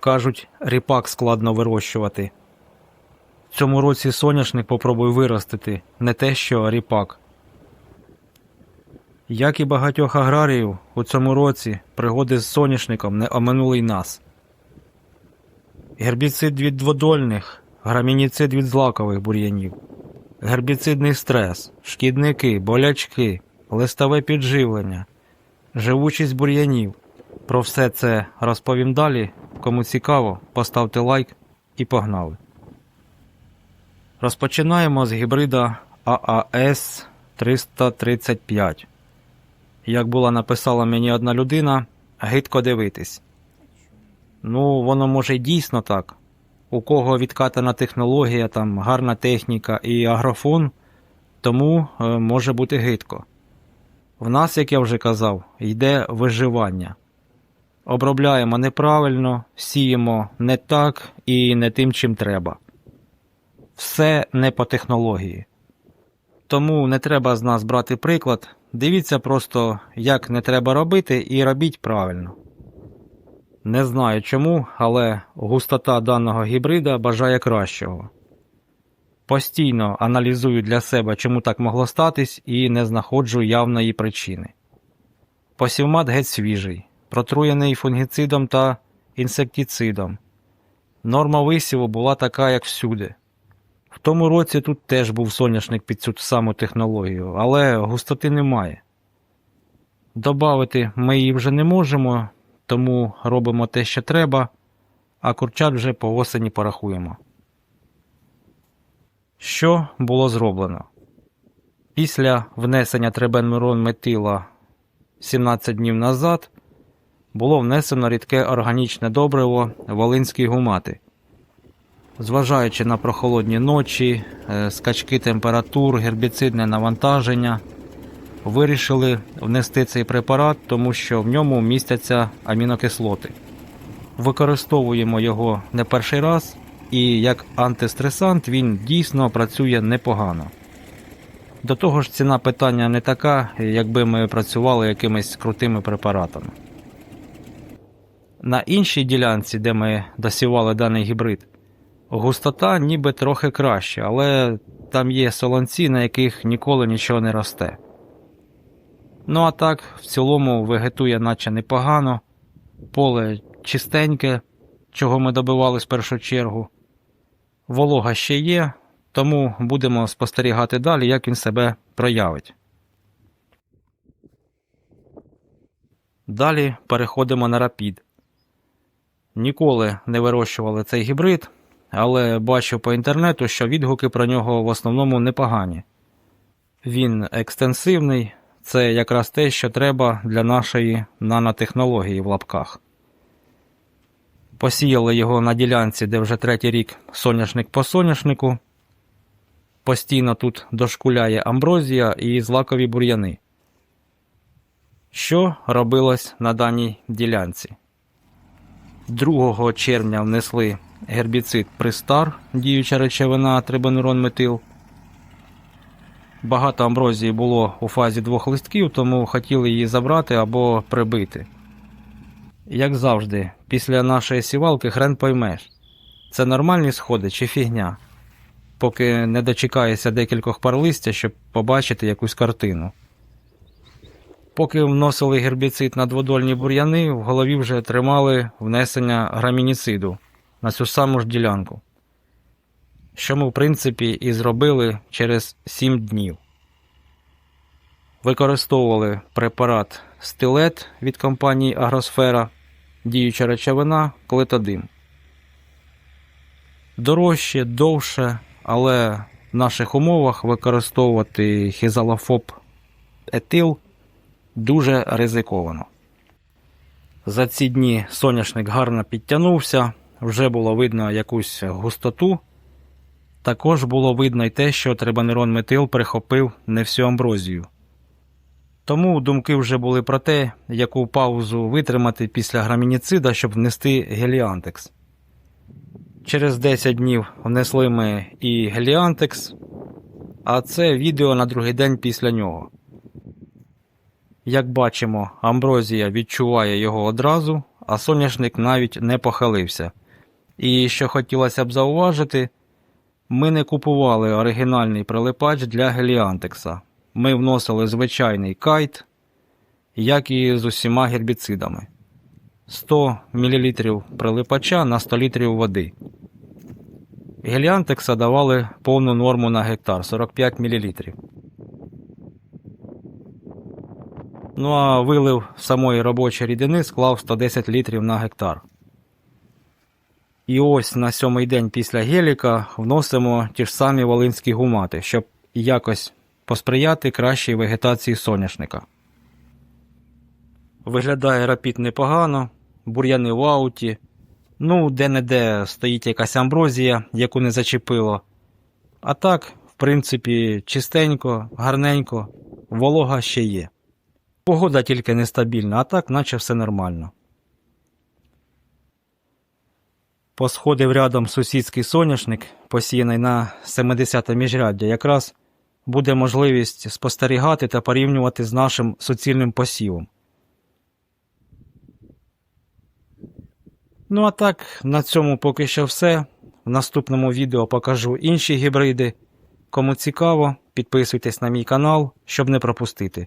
Кажуть, ріпак складно вирощувати. В цьому році соняшник попробуй виростити, не те що ріпак. Як і багатьох аграріїв, у цьому році пригоди з соняшником не оминули й нас. Гербіцид від дводольних, грамініцид від злакових бур'янів, гербіцидний стрес, шкідники, болячки, листове підживлення, живучість бур'янів. Про все це розповім далі. Кому цікаво, поставте лайк і погнали. Розпочинаємо з гібрида ААС 335. Як була написала мені одна людина, гидко дивитись. Ну, воно може дійсно так. У кого відкатана технологія, там гарна техніка і агрофон, тому е, може бути гидко. В нас, як я вже казав, йде виживання. Обробляємо неправильно, сіємо не так і не тим, чим треба. Все не по технології. Тому не треба з нас брати приклад. Дивіться просто, як не треба робити, і робіть правильно. Не знаю чому, але густота даного гібрида бажає кращого. Постійно аналізую для себе, чому так могло статись, і не знаходжу явної причини. Посівмат геть свіжий, протруєний фунгіцидом та інсектицидом. Норма висіву була така, як всюди. В тому році тут теж був соняшник під цю саму технологію, але густоти немає. Добавити ми її вже не можемо, тому робимо те, що треба, а курчат вже по осені порахуємо. Що було зроблено? Після внесення трибенмирон метила 17 днів назад було внесено рідке органічне добриво Волинські гумати. Зважаючи на прохолодні ночі, е, скачки температур, гербіцидне навантаження, вирішили внести цей препарат, тому що в ньому містяться амінокислоти. Використовуємо його не перший раз, і як антистресант він дійсно працює непогано. До того ж, ціна питання не така, якби ми працювали якимись крутими препаратами. На іншій ділянці, де ми досівали даний гібрид, густота ніби трохи краще, але там є солонці, на яких ніколи нічого не росте. Ну а так, в цілому вегетує наче непогано, поле чистеньке, чого ми добивались в першу чергу. Волога ще є, тому будемо спостерігати далі, як він себе проявить. Далі переходимо на рапід. Ніколи не вирощували цей гібрид, але бачу по інтернету, що відгуки про нього в основному непогані. Він екстенсивний, це якраз те, що треба для нашої нанотехнології в лапках. Посіяли його на ділянці, де вже третій рік соняшник по соняшнику. Постійно тут дошкуляє амброзія і злакові бур'яни. Що робилось на даній ділянці? 2 червня внесли гербіцид Пристар, діюча речовина трибонурон метил. Багато амброзії було у фазі двох листків, тому хотіли її забрати або прибити. Як завжди, після нашої сівалки хрен поймеш, це нормальні сходи чи фігня, поки не дочекаєшся декількох пар листя, щоб побачити якусь картину. Поки вносили гербіцид на дводольні бур'яни, в голові вже тримали внесення грамініциду на цю саму ж ділянку, що ми, в принципі, і зробили через 7 днів. Використовували препарат стилет від компанії Агросфера, діюча речовина, клетодим. Дорожче, довше, але в наших умовах використовувати хізалофоб етил дуже ризиковано. За ці дні соняшник гарно підтягнувся, вже було видно якусь густоту. Також було видно й те, що трибанерон метил прихопив не всю амброзію. Тому думки вже були про те, яку паузу витримати після грамініцида, щоб внести геліантекс. Через 10 днів внесли ми і геліантекс, а це відео на другий день після нього. Як бачимо, амброзія відчуває його одразу, а соняшник навіть не похилився. І що хотілося б зауважити, ми не купували оригінальний прилипач для геліантекса. Ми вносили звичайний кайт, як і з усіма гербіцидами. 100 мл прилипача на 100 літрів води. Геліантекса давали повну норму на гектар 45 мл. Ну а вилив самої робочої рідини склав 110 літрів на гектар. І ось на сьомий день після геліка вносимо ті ж самі волинські гумати, щоб якось посприяти кращій вегетації соняшника. Виглядає рапід непогано, бур'яни в ауті. Ну, де-не-де стоїть якась амброзія, яку не зачепило. А так, в принципі, чистенько, гарненько, волога ще є. Погода тільки нестабільна, а так, наче все нормально. Посходив рядом сусідський соняшник, посіяний на 70-те міжряддя, якраз буде можливість спостерігати та порівнювати з нашим суцільним посівом. Ну а так, на цьому поки що все. В наступному відео покажу інші гібриди. Кому цікаво, підписуйтесь на мій канал, щоб не пропустити.